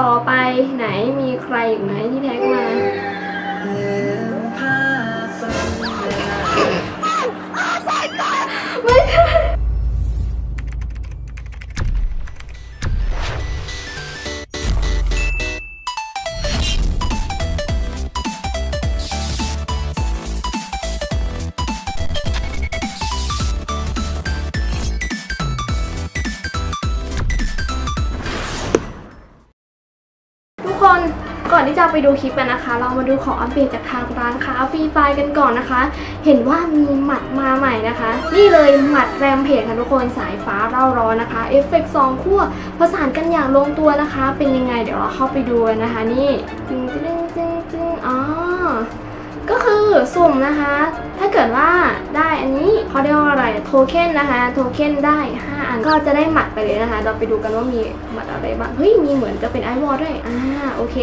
ต่อไปไหนมีใครอีกไหมที่แท็กมา เราไปดูคลิปกันนะคะ เรามาดูของอัปเดตจากทางร้านค้าฟรีไฟกันก่อนนะคะ เห็นว่ามีหมัดมาใหม่นะคะ นี่เลยหมัดแรมเพจค่ะทุกคนสายฟ้าเร่าร้อนนะคะเอฟเฟกต์สองขั้วผสานกันอย่างลงตัวนะคะ เป็นยังไงเดี๋ยวเราเข้าไปดูนนะคะ นี่จึงจึงจึงจึงอ๋อ ก็คือสุ่มนะคะ ถ้าเกิดว่าได้อันนี้เขาเรียกว่าอะไรโทเค็นนะคะ โทเค็นได้ 5 อันก็จะได้หมัดไปเลยนะคะ เราไปดูกันว่ามีหมัดอะไรบ้าง เฮ้ย มีเหมือนจะเป็นไอวอลด้วย อ่า โอเค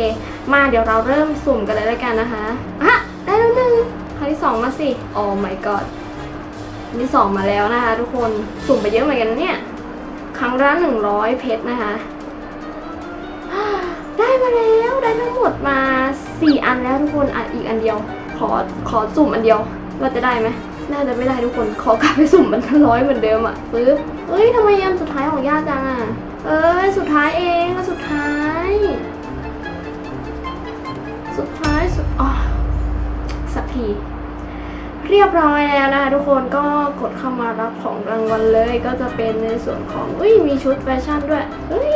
มาเดี๋ยวเราเริ่มสุ่มกันเลยแล้วกันนะคะอะได้แล้วหนึ่งครั้งที่สองมาสิ โอ้ my god อันที่สองมาแล้วนะคะ ทุกคน สุ่มไปเยอะเหมือนกันเนี่ย ครั้งละหนึ่งร้อยเพชรนะคะได้มาแล้วได้ทั้งหมดมา 4 อันแล้วทุกคนอะอีกอันเดียว อขอสุ่มอันเดียวว่าจะได้ไหมน่าจะไม่ได้ทุกคนขอกลับไปสุ่มมันร้อยเหมือนเดิมอะปึ๊บเอ้ยทำไมยันสุดท้ายของยากจังอะเอ้ยสุดท้ายเองสุดท้าย สุดท้ายสุดอ๋อสักทีเรียบร้อยแล้วนะคะทุกคนก็กดเข้ามารับของรางวัลเลยก็จะเป็นในส่วนของอุ้ยมีชุดแฟชั่นด้วยเฮ้ย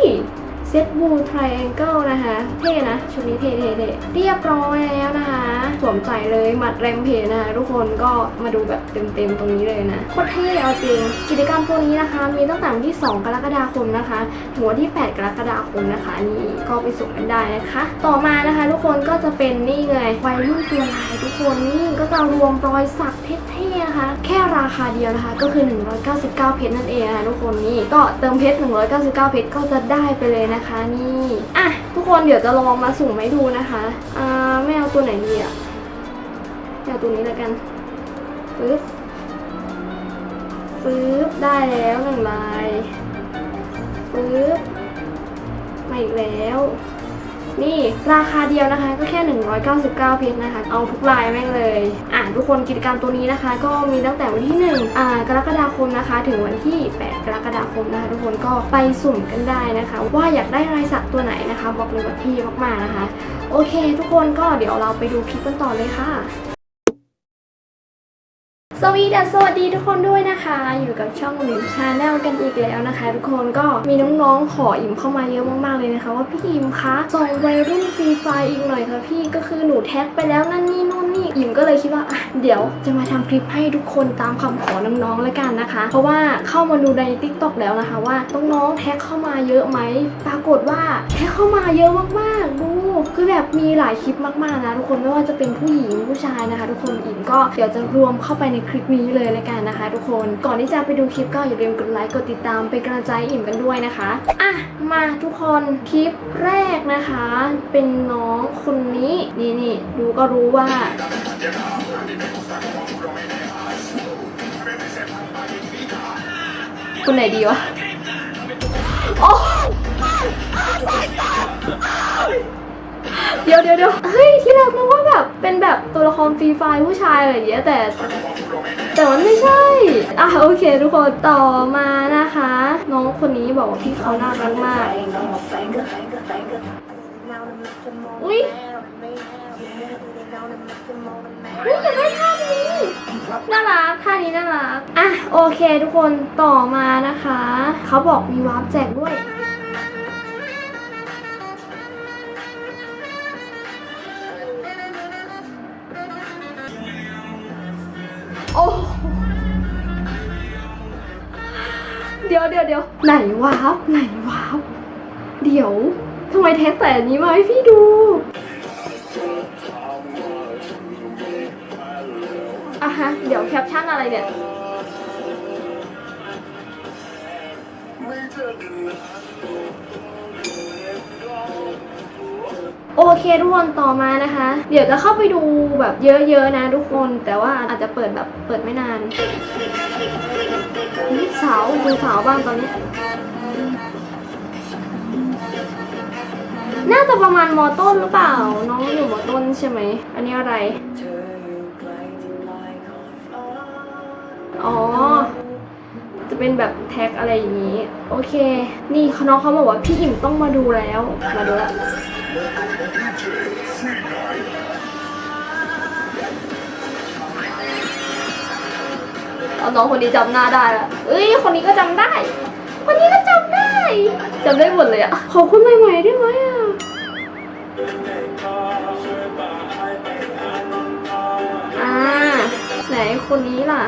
เซตบูทริแองเกิลนะคะ เท่นะชุดนี้เท่เท่เท่เรียบร้อยแล้วนะคะสวมใส่เลยหมัดแรมเพจนะคะทุกคนก็มาดูแบบเต็มๆตรงนี้เลยนะโคตรเท่เอาจริงกิจกรรมตัวนี้นะคะ มีตั้งแต่วันที่ 2 กรกฎาคมนะคะถึงวันที่ 8 กรกฎาคมนะคะ นี่ก็ไปสุ่มกันได้นะคะ ต่อมานะคะ ทุกคนก็จะเป็นนี่ไงวัยรุ่นตัวลายทุกคนนี่ก็จะรวมรอยสักเท่ๆนะคะ แค่ราคาเดียวนะคะ ก็คือ 199 เพชรนั่นเองนะคะทุกคนนี่ก็เติมเพชร 199 เพชรก็จะได้ไปเลยนะะคะนี่อะทุกคนเดี๋ยวจะลองมาสุ่มให้ดูนะคะอ่าไม่เอาตัวไหนดีอะเอาตัวนี้แล้วกันปึ๊บปึ๊บได้แล้วหนึ่งลายปึ๊บมาอีกแล้ว นี่ราคาเดียวนะคะก็แค่ 199 เพชรนะคะ เอาทุกลายแม่งเลย อ่าทุกคนกิจกรรมตัวนี้นะคะ ก็มีตั้งแต่วันที่1อ่ากรกฎาคมนะคะ ถึงวันที่ 8 กรกฎาคมนะคะ ทุกคนก็ไปสุ่มกันได้นะคะ ว่าอยากได้ลายสักตัวไหนนะคะ บอกเลยว่าที่มากๆนะคะ โอเค ทุกคนก็เดี๋ยวเราไปดูคลิปกันต่อเลยค่ะ วีดัสสวัสดีทุกคนด้วยนะคะ อยู่กับช่องหมิวชาแนลกันอีกแล้วนะคะ ทุกคนก็มีน้องๆขออิมเข้ามาเยอะมากๆเลยนะคะ ว่าพี่อิมคะส่งวัยรุ่นฟรีไฟอีกหน่อยค่ะพี่ก็คือหนูแท็กไปแล้วนั่นนี่นู่นนี่อิมก็เลยคิดว่าอะเดี๋ยวจะมาทำคลิปให้ทุกคนตามคำขอน้องๆแล้วกันนะคะ เพราะว่าเข้ามาดูใน t ิ k t o k แล้วนะคะว่าน้องๆแท็กเข้ามาเยอะไหมปรากฏว่าแท็กเข้ามาเยอะมากๆดูคือแบบมีหลายคลิปมากๆนะทุกคนไม่ว่าจะเป็นผู้หญิงผู้ชายนะคะ ทุกคนอิมก็เดี๋ยวจะรวมเข้าไปในคลิปลิปนี้เลยล้วกันนะคะ ทุกคนก่อนที่จะไปดูคลิปก็อย่าลืมกดไลค์กดติดตามเป็นกำลังใจอิ่มกันด้วยนะคะอะมาทุกคนคลิปแรกนะคะ เป็นน้องคนนี้นี่นี่ดูก็รู้ว่าคนไหนดีวะโอ้ เดี๋ยวเดี๋ยวเดี๋ยวเฮ้ยที่แรกนึกว่าแบบเป็นแบบตัวละครฟรีไฟล์ผู้ชายอะไรอย่างเงี้ยแต่ แต่มันไม่ใช่ อะโอเค ทุกคนต่อมานะคะ น้องคนนี้บอกว่าพี่เขาน่ารักมากอุ้ยอุ้ยอยาได้ท่านี้น่ารักท่านี้น่ารัก อะโอเค ทุกคนต่อมานะคะ เขาบอกมีวาร์ปแจกด้วย โอ้เดี๋ยวเดี๋ยวเดี๋ยวไหนวาร์ปไหนวาร์ปเดี๋ยวทำไมแท็กแต่อันนี้มาให้พี่ดู อะฮะ เดี๋ยวแคปชั่นอะไรเนี่ย โอเคทุกคนต่อมานะคะ เดี๋ยวจะเข้าไปดูแบบเยอะๆนะทุกคนแต่ว่าอาจจะเปิดแบบเปิดไม่นานนี่สาวดูสาวบ้างตอนนี้ น่าจะประมาณมอต้นหรือเปล่า น้องอยู่มอต้นใช่ไหม อันนี้อะไร อ๋อ จะเป็นแบบแท็กอะไรอย่างนี้ โอเค นี่น้องเขาบอกว่าพี่อิ่มต้องมาดูแล้ว มาดูละ เอาน้องคนนี้จำหน้าได้ละเอ้ย คนนี้ก็จำได้ คนนี้ก็จำได้จำได้หมดเลยอะขอคุณใหม่ๆได้ไหมอะอ่าไหนคนนี้ล่ะ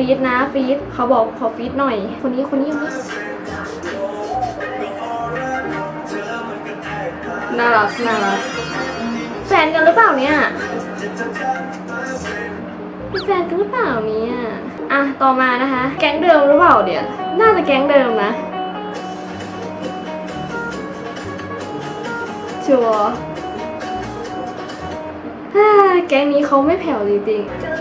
ฟีดนะฟีดเขาบอกขอฟีดหน่อย คนนี้คนนี้คนนี้น่ารักน่ารักแฟนกันหรือเปล่าเนี่ยเป็นแฟนกันหรือเปล่าเนี่ยอะต่อมานะคะ แก๊งเดิมหรือเปล่าเดี๋ยวน่าจะแก๊งเดิมนะชัวแก๊งนี้เขาไม่แผ่วจริงๆ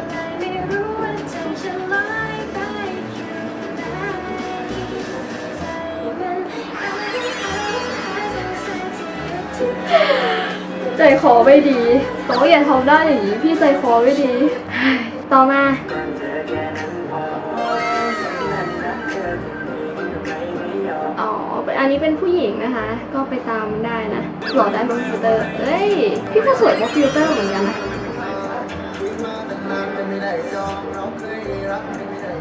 ใจคอไม่ดีแต่ว่าอย่าทำได้อย่างนี้พี่ใจคอไม่ดี ต่อมาอ๋ออันนี้เป็นผู้หญิงนะคะ ก็ไปตามได้นะหล่อได้บนฟิลเตอร์เอ้ย พี่ก็สวยบนฟิลเตอร์เหมือนกันนะ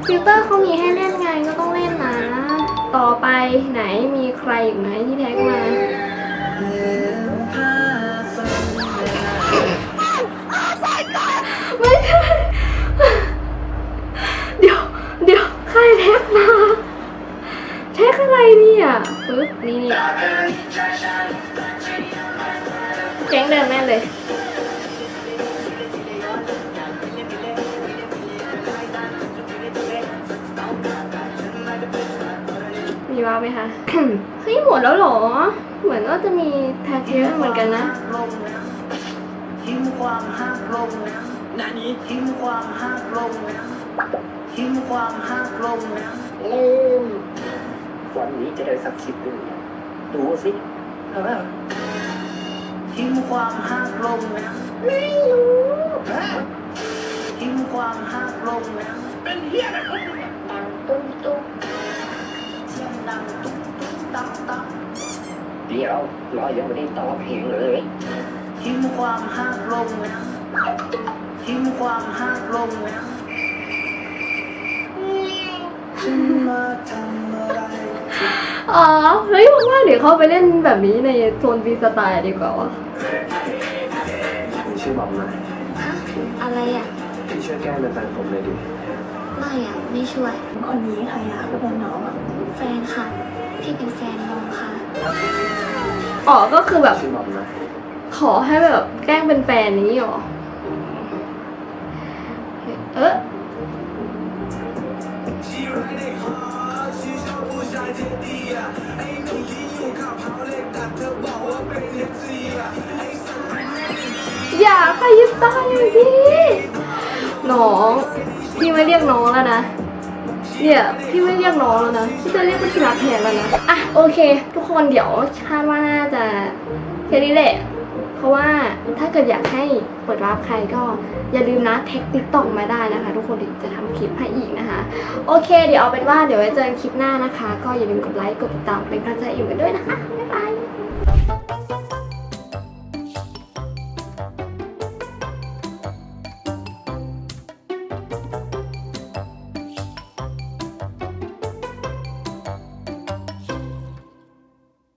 ฟิลเตอร์เขามีให้เล่นไงก็ต้องเล่นนะ ต่อไปไหนมีใครอีกไหมที่แท็กมา ไม่ใช่ เดี๋ยว เดี๋ยวใครแท็กมาแท็กอะไรเนี่ยปึ๊บนี่นี่แก๊งเดิมแม่เลยมีว้าวไหมคะ เฮ้ยหมดแล้วหรอ เหมือนว่าจะมีแท็กเยอะเหมือนกันนะทิ้งความหักลงนะ นานี้ทิ้งความหักลงนะทิ้งความหักลงนะเอ้ยวันนี้จะได้สักคลิปหนึ่งดูสิเออทิ้งความหักลงนะไม่รู้ทิ้งความหักลงนะเป็นเฮียอะไรของมึงเนี่ยดังตุ้มตุ้มเสียงดังตุ๊กตุ๊กตักตักเดี๋ยวเรายังไม่ได้ตอบเพลงเลยทิ้งความหักลงนะ ทิ้งความหักลงนะฉันมาทำอะไรอ๋อเฮ้ยว่างๆเดี๋ยวเข้าไปเล่นแบบนี้ในโซนฟรีสไตล์ดีกว่าวะผมชื่อบอมนะฮะอะไรอะพี่ช่วยแก้เป็นแฟนผมเลยดิไม่อะไม่ช่วย คนนี้ใครอะก็เป็นน้องอะแฟนค่ะพี่เป็นแฟนน้องค่ะอ๋อก็คือแบบ ชื่อบอมนะขอให้แบบแกล้งเป็นแฟนนี้หรอ เอออย่าขยิบตาอย่างนี้น้อง พี่ไม่เรียกน้องแล้วนะเนี่ยพี่ไม่เรียกน้องแล้วนะพี่จะเรียกว่าที่รักแทนแล้วนะอะโอเค ทุกคนเดี๋ยวคาดว่าน่าจะแค่นี้แหละ เพราะว่าถ้าเกิดอยากให้เปิดรับใครก็อย่าลืมนะแท็กติ๊กต็อกมาได้นะคะ ทุกคนเดี๋ยวจะทำคลิปให้อีกนะคะ โอเค เดี๋ยวเอาเป็นว่าเดี๋ยวไว้เจอกันคลิปหน้านะคะ ก็อย่าลืมกดไลค์กดติดตามเป็นกำลังใจอีกกันด้วยนะคะบ๊ายบาย